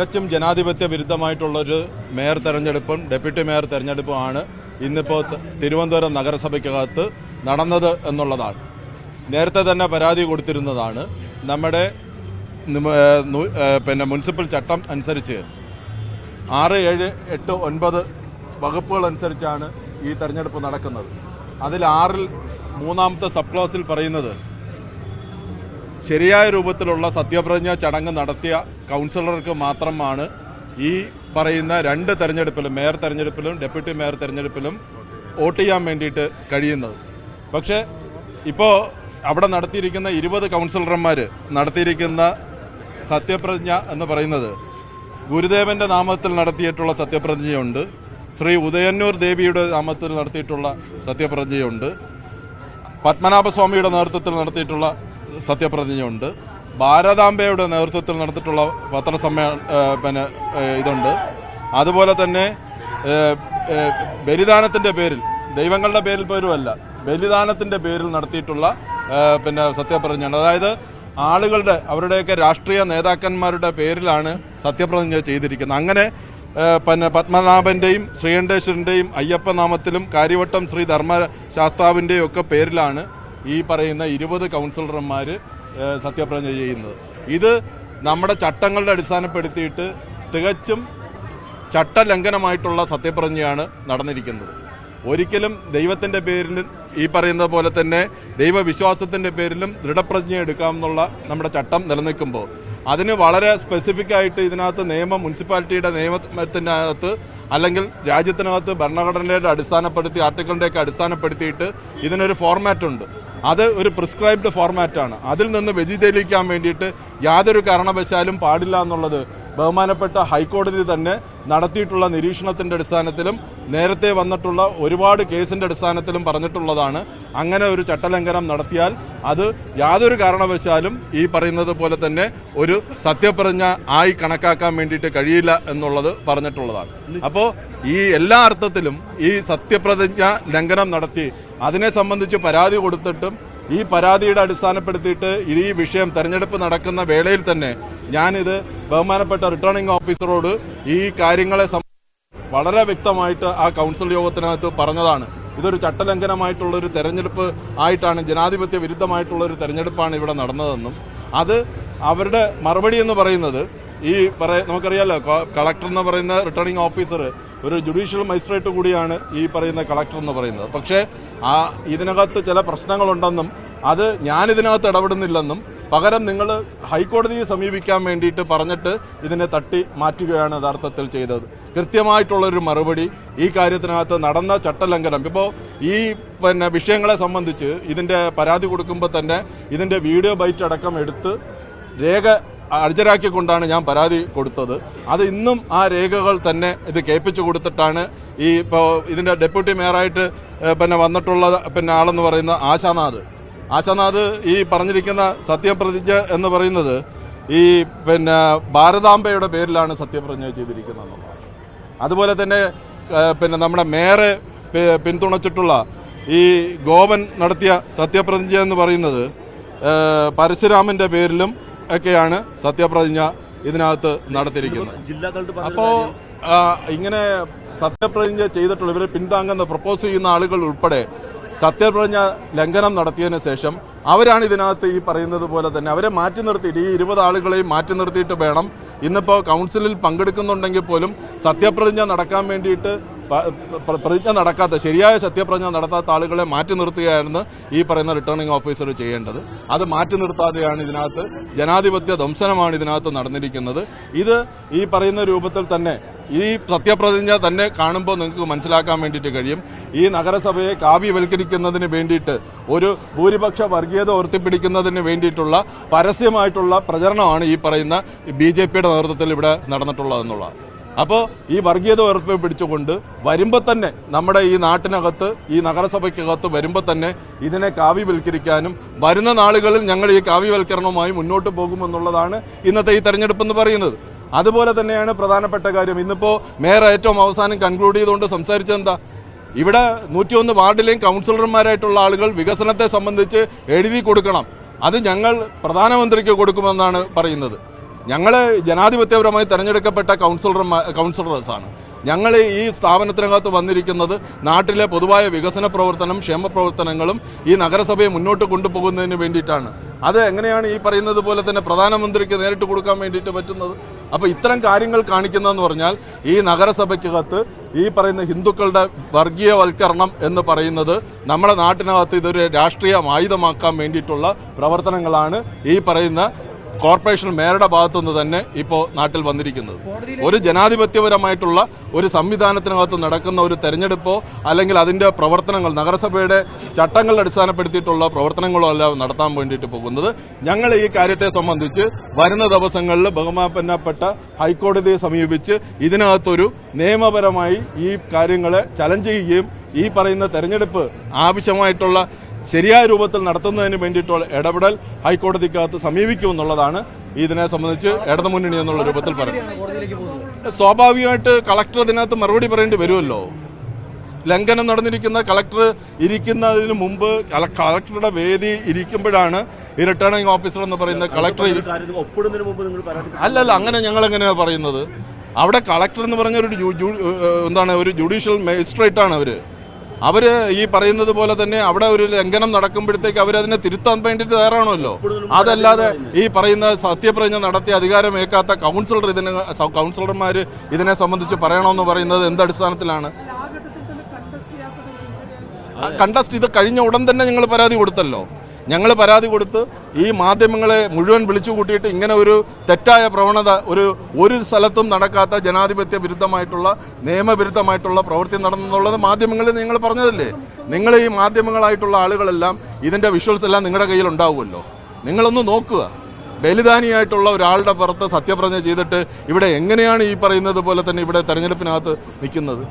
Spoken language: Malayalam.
തികച്ചും ജനാധിപത്യ വിരുദ്ധമായിട്ടുള്ളൊരു മേയർ തെരഞ്ഞെടുപ്പും ഡെപ്യൂട്ടി മേയർ തെരഞ്ഞെടുപ്പുമാണ് ഇന്നിപ്പോൾ തിരുവനന്തപുരം നഗരസഭയ്ക്കകത്ത് നടന്നത് എന്നുള്ളതാണ്. നേരത്തെ തന്നെ പരാതി കൊടുത്തിരുന്നതാണ്. നമ്മുടെ പിന്നെ മുനിസിപ്പൽ ചട്ടം അനുസരിച്ച് ആറ് ഏഴ് എട്ട് ഒൻപത് വകുപ്പുകൾ അനുസരിച്ചാണ് ഈ തെരഞ്ഞെടുപ്പ് നടക്കുന്നത്. അതിൽ ആറിൽ മൂന്നാമത്തെ സബ് ക്ലോസിൽ പറയുന്നത് ശരിയായ രൂപത്തിലുള്ള സത്യപ്രതിജ്ഞ ചടങ്ങ് നടത്തിയ കൗൺസിലർക്ക് മാത്രമാണ് ഈ പറയുന്ന രണ്ട് തെരഞ്ഞെടുപ്പിലും മേയർ തെരഞ്ഞെടുപ്പിലും ഡെപ്യൂട്ടി മേയർ തെരഞ്ഞെടുപ്പിലും വോട്ട് ചെയ്യാൻ വേണ്ടിയിട്ട് കഴിയുന്നത്. പക്ഷേ ഇപ്പോൾ അവിടെ നടത്തിയിരിക്കുന്ന ഇരുപത് കൗൺസിലർമാർ നടത്തിയിരിക്കുന്ന സത്യപ്രതിജ്ഞ എന്ന് പറയുന്നത് ഗുരുദേവന്റെ നാമത്തിൽ നടത്തിയിട്ടുള്ള സത്യപ്രതിജ്ഞയുണ്ട്. ശ്രീ ഉദയന്നൂർ ദേവിയുടെ നാമത്തിൽ നടത്തിയിട്ടുള്ള സത്യപ്രതിജ്ഞയുണ്ട്. പത്മനാഭസ്വാമിയുടെ നേതൃത്വത്തിൽ നടത്തിയിട്ടുള്ള സത്യപ്രതിജ്ഞയുണ്ട്. ഭാരതാംബയുടെ നേതൃത്വത്തിൽ നടത്തിയിട്ടുള്ള പത്രസമ്മേ പിന്നെ ഇതുണ്ട്. അതുപോലെ തന്നെ ഏ, പേരിൽ ദൈവങ്ങളുടെ പേരിൽ പോലുമല്ല ബലിദാനത്തിന്റെ പേരിൽ നടത്തിയിട്ടുള്ള പിന്നെ സത്യപ്രതിജ്ഞയാണ്. അതായത് ആളുകളുടെ അവരുടെയൊക്കെ രാഷ്ട്രീയ നേതാക്കന്മാരുടെ പേരിലാണ് സത്യപ്രതിജ്ഞ ചെയ്തിരിക്കുന്നത്. അങ്ങനെ പിന്നെ പത്മനാഭന്റെയും ശ്രീകണ്ഠേശ്വരന്റെയും അയ്യപ്പനാമത്തിലും കാര്യവട്ടം ശ്രീ ധർമ്മശാസ്താവിന്റെയും ഒക്കെ പേരിലാണ് ഈ പറയുന്ന ഇരുപത് കൗൺസിലർമാർ സത്യപ്രതിജ്ഞ ചെയ്യുന്നത്. ഇത് നമ്മുടെ ചട്ടങ്ങളുടെ അടിസ്ഥാനപ്പെടുത്തിയിട്ട് തികച്ചും ചട്ടലംഘനമായിട്ടുള്ള സത്യപ്രതിജ്ഞയാണ് നടന്നിരിക്കുന്നത്. ഒരിക്കലും ദൈവത്തിന്റെ പേരിൽ ഈ പറയുന്ന പോലെ തന്നെ ദൈവവിശ്വാസത്തിന്റെ പേരിലും ദൃഢപ്രതിജ്ഞ എടുക്കാമെന്നുള്ള നമ്മുടെ ചട്ടം നിലനിൽക്കുമ്പോൾ അതിന് വളരെ സ്പെസിഫിക് ആയിട്ട് ഇതിനകത്ത് നിയമം മുനിസിപ്പാലിറ്റിയുടെ നിയമത്തിനകത്ത് അല്ലെങ്കിൽ രാജ്യത്തിനകത്ത് ഭരണഘടനയുടെ അടിസ്ഥാനപ്പെടുത്തി ആർട്ടിക്കിളിന്റെയൊക്കെ അടിസ്ഥാനപ്പെടുത്തിയിട്ട് ഇതിനൊരു ഫോർമാറ്റ് ഉണ്ട്. അത് ഒരു പ്രിസ്ക്രൈബ്ഡ് ഫോർമാറ്റാണ് അതിൽ നിന്ന് വ്യതിചലിക്കാൻ വേണ്ടിയിട്ട് യാതൊരു കാരണവശാലും പാടില്ല എന്നുള്ളത് ബഹുമാനപ്പെട്ട ഹൈക്കോടതി തന്നെ നടത്തിയിട്ടുള്ള നിരീക്ഷണത്തിന്റെ അടിസ്ഥാനത്തിലും നേരത്തെ വന്നിട്ടുള്ള ഒരുപാട് കേസിന്റെ അടിസ്ഥാനത്തിലും പറഞ്ഞിട്ടുള്ളതാണ്. അങ്ങനെ ഒരു ചട്ടലംഘനം നടത്തിയാൽ അത് യാതൊരു കാരണവശാലും ഈ പറയുന്നത് പോലെ തന്നെ ഒരു സത്യപ്രതിജ്ഞ ആയി കണക്കാക്കാൻ വേണ്ടിയിട്ട് കഴിയില്ല എന്നുള്ളത് പറഞ്ഞിട്ടുള്ളതാണ്. അപ്പോൾ ഈ എല്ലാ അർത്ഥത്തിലും ഈ സത്യപ്രതിജ്ഞ ലംഘനം നടത്തി അതിനെ സംബന്ധിച്ച് പരാതി കൊടുത്തിട്ടും ഈ പരാതിയുടെ അടിസ്ഥാനപ്പെടുത്തിയിട്ട് ഇത് ഈ വിഷയം തെരഞ്ഞെടുപ്പ് നടക്കുന്ന വേളയിൽ തന്നെ ഞാനിത് ബഹുമാനപ്പെട്ട റിട്ടേണിംഗ് ഓഫീസറോട് ഈ കാര്യങ്ങളെ വളരെ വ്യക്തമായിട്ട് ആ കൗൺസിൽ യോഗത്തിനകത്ത് പറഞ്ഞതാണ്. ഇതൊരു ചട്ടലംഘനമായിട്ടുള്ള ഒരു തെരഞ്ഞെടുപ്പ് ആയിട്ടാണ് ജനാധിപത്യ വിരുദ്ധമായിട്ടുള്ള ഒരു തെരഞ്ഞെടുപ്പാണ് ഇവിടെ നടന്നതെന്നും അത് അവരുടെ മറുപടി എന്ന് പറയുന്നത് ഈ പറയ നമുക്കറിയാലോ കളക്ടർ എന്ന് പറയുന്ന റിട്ടേണിംഗ് ഓഫീസർ ഒരു ജുഡീഷ്യൽ മജിസ്ട്രേറ്റ് കൂടിയാണ് ഈ പറയുന്ന കളക്ടർ എന്ന് പറയുന്നത്. പക്ഷേ ആ ഇതിനകത്ത് ചില പ്രശ്നങ്ങളുണ്ടെന്നും അത് ഞാനിതിനകത്ത് ഇടപെടുന്നില്ലെന്നും പകരം നിങ്ങൾ ഹൈക്കോടതിയെ സമീപിക്കാൻ വേണ്ടിയിട്ട് പറഞ്ഞിട്ട് ഇതിനെ തട്ടി മാറ്റുകയാണ് യഥാർത്ഥത്തിൽ ചെയ്തത്. കൃത്യമായിട്ടുള്ളൊരു മറുപടി ഈ കാര്യത്തിനകത്ത് നടന്ന ചട്ടലംഘനം. ഇപ്പോൾ ഈ പിന്നെ വിഷയങ്ങളെ സംബന്ധിച്ച് ഇതിന്റെ പരാതി കൊടുക്കുമ്പോൾ തന്നെ ഇതിന്റെ വീഡിയോ ബൈറ്റ് അടക്കം എടുത്ത് രേഖ അർജരാക്കിക്കൊണ്ടാണ് ഞാൻ പരാതി കൊടുത്തത്. അത് ഇന്നും ആ രേഖകൾ തന്നെ ഇത് കേൾപ്പിച്ചു കൊടുത്തിട്ടാണ് ഈ ഇപ്പോൾ ഇതിന്റെ ഡെപ്യൂട്ടി മേയറായിട്ട് പിന്നെ വന്നിട്ടുള്ള പിന്നെ ആളെന്ന് പറയുന്ന ആശാനാഥ്. ആശാനാഥ് ഈ പറഞ്ഞിരിക്കുന്ന സത്യപ്രതിജ്ഞ എന്ന് പറയുന്നത് ഈ പിന്നെ ഭാരതാംബയുടെ പേരിലാണ് സത്യപ്രതിജ്ഞ ചെയ്തിരിക്കുന്നത് എന്നുള്ളതാണ് അതുപോലെ തന്നെ പിന്നെ നമ്മുടെ മേയറെ പിന്തുണച്ചിട്ടുള്ള ഈ ഗോവൻ നടത്തിയ സത്യപ്രതിജ്ഞ എന്ന് പറയുന്നത് പരശുരാമന്റെ പേരിലും ഒക്കെയാണ് സത്യപ്രതിജ്ഞ ഇതിനകത്ത് നടത്തിയിരിക്കുന്നത്. അപ്പോൾ അപ്പോ ഇങ്ങനെ സത്യപ്രതിജ്ഞ ചെയ്തിട്ടുള്ള ഇവരെ പിന്താങ്ങുന്ന പ്രപ്പോസ് ചെയ്യുന്ന ആളുകൾ ഉൾപ്പെടെ സത്യപ്രതിജ്ഞ ലംഘനം നടത്തിയതിനു ശേഷം അവരാണ് ഇതിനകത്ത് ഈ പറയുന്നത് പോലെ തന്നെ അവരെ മാറ്റി നിർത്തിയിട്ട് ഈ ഇരുപത് ആളുകളെയും മാറ്റി നിർത്തിയിട്ട് വേണം ഇന്നിപ്പോൾ കൗൺസിലിൽ പങ്കെടുക്കുന്നുണ്ടെങ്കിൽ പോലും സത്യപ്രതിജ്ഞ നടക്കാൻ വേണ്ടിയിട്ട് പ്രതിജ്ഞ നടക്കാത്ത ശരിയായ സത്യപ്രതിജ്ഞ നടത്താത്ത ആളുകളെ മാറ്റി നിർത്തുകയായിരുന്നു ഈ പറയുന്ന റിട്ടേണിംഗ് ഓഫീസർ ചെയ്യേണ്ടത്. അത് മാറ്റി നിർത്താതെയാണ് ഇതിനകത്ത് ജനാധിപത്യ ധംസനമാണ് ഇതിനകത്ത് നടന്നിരിക്കുന്നത്. ഇത് ഈ പറയുന്ന രൂപത്തിൽ തന്നെ ഈ സത്യപ്രതിജ്ഞ തന്നെ കാണുമ്പോൾ നിങ്ങൾക്ക് മനസ്സിലാക്കാൻ വേണ്ടിയിട്ട് കഴിയും. ഈ നഗരസഭയെ കാവ്യവൽക്കരിക്കുന്നതിന് വേണ്ടിയിട്ട് ഒരു ഭൂരിപക്ഷ വർഗീയത ഉയർത്തിപ്പിടിക്കുന്നതിന് വേണ്ടിയിട്ടുള്ള പരസ്യമായിട്ടുള്ള പ്രചരണമാണ് ഈ പറയുന്ന ബി ജെ പിയുടെ നേതൃത്വത്തിൽ ഇവിടെ നടന്നിട്ടുള്ളതെന്നുള്ളത് അപ്പോൾ ഈ വർഗീയത ഉയർത്തി പിടിച്ചുകൊണ്ട് വരുമ്പോൾ തന്നെ നമ്മുടെ ഈ നാട്ടിനകത്ത് ഈ നഗരസഭയ്ക്കകത്ത് വരുമ്പോൾ തന്നെ ഇതിനെ കാവ്യവൽക്കരിക്കാനും വരുന്ന നാളുകളിൽ ഞങ്ങൾ ഈ കാവ്യവൽക്കരണവുമായി മുന്നോട്ട് പോകുമെന്നുള്ളതാണ് ഇന്നത്തെ ഈ തെരഞ്ഞെടുപ്പ് എന്ന് പറയുന്നത്. അതുപോലെ തന്നെയാണ് പ്രധാനപ്പെട്ട കാര്യം. ഇന്നിപ്പോൾ മേയർ ഏറ്റവും അവസാനം കൺക്ലൂഡ് ചെയ്തുകൊണ്ട് സംസാരിച്ചത് എന്താ? ഇവിടെ നൂറ്റിയൊന്ന് വാർഡിലെയും കൗൺസിലർമാരായിട്ടുള്ള ആളുകൾ വികസനത്തെ സംബന്ധിച്ച് എഴുതി കൊടുക്കണം. അത് ഞങ്ങൾ പ്രധാനമന്ത്രിക്ക് കൊടുക്കുമെന്നാണ് പറയുന്നത്. ഞങ്ങൾ ജനാധിപത്യപരമായി തെരഞ്ഞെടുക്കപ്പെട്ട കൗൺസിലർമാർ കൗൺസിലേഴ്സാണ് ഞങ്ങൾ ഈ സ്ഥാപനത്തിനകത്ത് വന്നിരിക്കുന്നത് നാട്ടിലെ പൊതുവായ വികസന പ്രവർത്തനം ക്ഷേമ പ്രവർത്തനങ്ങളും ഈ നഗരസഭയെ മുന്നോട്ട് കൊണ്ടുപോകുന്നതിന് വേണ്ടിയിട്ടാണ്. അത് എങ്ങനെയാണ് ഈ പറയുന്നത് പോലെ തന്നെ പ്രധാനമന്ത്രിക്ക് നേരിട്ട് കൊടുക്കാൻ വേണ്ടിയിട്ട് പറ്റുന്നത്? അപ്പോൾ ഇത്തരം കാര്യങ്ങൾ കാണിക്കുന്നതെന്ന് പറഞ്ഞാൽ ഈ നഗരസഭയ്ക്കകത്ത് ഈ പറയുന്ന ഹിന്ദുക്കളുടെ വർഗീയവൽക്കരണം എന്ന് പറയുന്നത് നമ്മുടെ നാട്ടിനകത്ത് ഇതൊരു രാഷ്ട്രീയം ആയുധമാക്കാൻ വേണ്ടിയിട്ടുള്ള പ്രവർത്തനങ്ങളാണ് ഈ പറയുന്ന കോർപ്പറേഷൻ മേയറുടെ ഭാഗത്തുനിന്ന് തന്നെ ഇപ്പോൾ നാട്ടിൽ വന്നിരിക്കുന്നത്. ഒരു ജനാധിപത്യപരമായിട്ടുള്ള ഒരു സംവിധാനത്തിനകത്ത് നടക്കുന്ന ഒരു തെരഞ്ഞെടുപ്പോ അല്ലെങ്കിൽ അതിന്റെ പ്രവർത്തനങ്ങൾ നഗരസഭയുടെ ചട്ടങ്ങൾ അടിസ്ഥാനപ്പെടുത്തിയിട്ടുള്ള പ്രവർത്തനങ്ങളോ അല്ല നടത്താൻ വേണ്ടിയിട്ട് പോകുന്നത്. ഞങ്ങൾ ഈ കാര്യത്തെ സംബന്ധിച്ച് വരുന്ന ദിവസങ്ങളിൽ ബഹുമാനപ്പെട്ട ഹൈക്കോടതിയെ സമീപിച്ച് ഇതിനകത്തൊരു നിയമപരമായി ഈ കാര്യങ്ങളെ ചലഞ്ച് ചെയ്യുകയും ഈ പറയുന്ന തെരഞ്ഞെടുപ്പ് ആവശ്യമായിട്ടുള്ള ശരിയായ രൂപത്തിൽ നടത്തുന്നതിന് വേണ്ടിയിട്ടുള്ള ഇടപെടൽ ഹൈക്കോടതിക്കകത്ത് സമീപിക്കുമെന്നുള്ളതാണ് ഇതിനെ സംബന്ധിച്ച് ഇടതുമുന്നണി എന്നുള്ള രൂപത്തിൽ പറയുന്നത്. സ്വാഭാവികമായിട്ട് കളക്ടർ ഇതിനകത്ത് മറുപടി പറയേണ്ടി വരുമല്ലോ. ലംഘനം നടന്നിരിക്കുന്ന കളക്ടർ ഇരിക്കുന്നതിന് മുമ്പ് കളക്ടറുടെ വേദി ഇരിക്കുമ്പോഴാണ് ഈ റിട്ടേണിംഗ് ഓഫീസർ എന്ന് പറയുന്ന കളക്ടർ അല്ലല്ല അങ്ങനെ ഞങ്ങൾ എങ്ങനെയാണ് പറയുന്നത്? അവിടെ കളക്ടർ എന്ന് പറഞ്ഞ ഒരു എന്താണ് ഒരു ജുഡീഷ്യൽ മജിസ്ട്രേറ്റ് ആണ് അവർ. അവർ ഈ പറയുന്നത് പോലെ തന്നെ അവിടെ ഒരു ലംഘനം നടക്കുമ്പോഴത്തേക്ക് അവരതിനെ തിരുത്താൻ വേണ്ടിയിട്ട് തയ്യാറാണല്ലോ. അതല്ലാതെ ഈ പറയുന്ന സത്യപ്രതിജ്ഞ നടത്തി അധികാരമേക്കാത്ത കൗൺസിലർ ഇതിനെ കൗൺസിലർമാർ ഇതിനെ സംബന്ധിച്ച് പറയണമെന്ന് പറയുന്നത് എന്ത് അടിസ്ഥാനത്തിലാണ്? കണ്ടസ്റ്റ് ഇത് കഴിഞ്ഞ ഉടൻ തന്നെ ഞങ്ങൾ പരാതി കൊടുത്തല്ലോ. ഞങ്ങൾ പരാതി കൊടുത്ത് ഈ മാധ്യമങ്ങളെ മുഴുവൻ വിളിച്ചു കൂട്ടിയിട്ട് ഇങ്ങനെ ഒരു തെറ്റായ പ്രവണത ഒരു ഒരു സ്ഥലത്തും നടക്കാത്ത ജനാധിപത്യ വിരുദ്ധമായിട്ടുള്ള നിയമവിരുദ്ധമായിട്ടുള്ള പ്രവൃത്തി നടന്നെന്നുള്ളത് മാധ്യമങ്ങളിൽ നിങ്ങൾ പറഞ്ഞതല്ലേ? നിങ്ങൾ ഈ മാധ്യമങ്ങളായിട്ടുള്ള ആളുകളെല്ലാം ഇതിന്റെ വിഷ്വൽസ് എല്ലാം നിങ്ങളുടെ കയ്യിൽ ഉണ്ടാവുമല്ലോ. നിങ്ങളൊന്ന് നോക്കുക. ബലിദാനിയായിട്ടുള്ള ഒരാളുടെ പുറത്ത് സത്യപ്രതിജ്ഞ ചെയ്തിട്ട് ഇവിടെ എങ്ങനെയാണ് ഈ പറയുന്നത് പോലെ തന്നെ ഇവിടെ തെരഞ്ഞെടുപ്പിനകത്ത് നിൽക്കുന്നത്?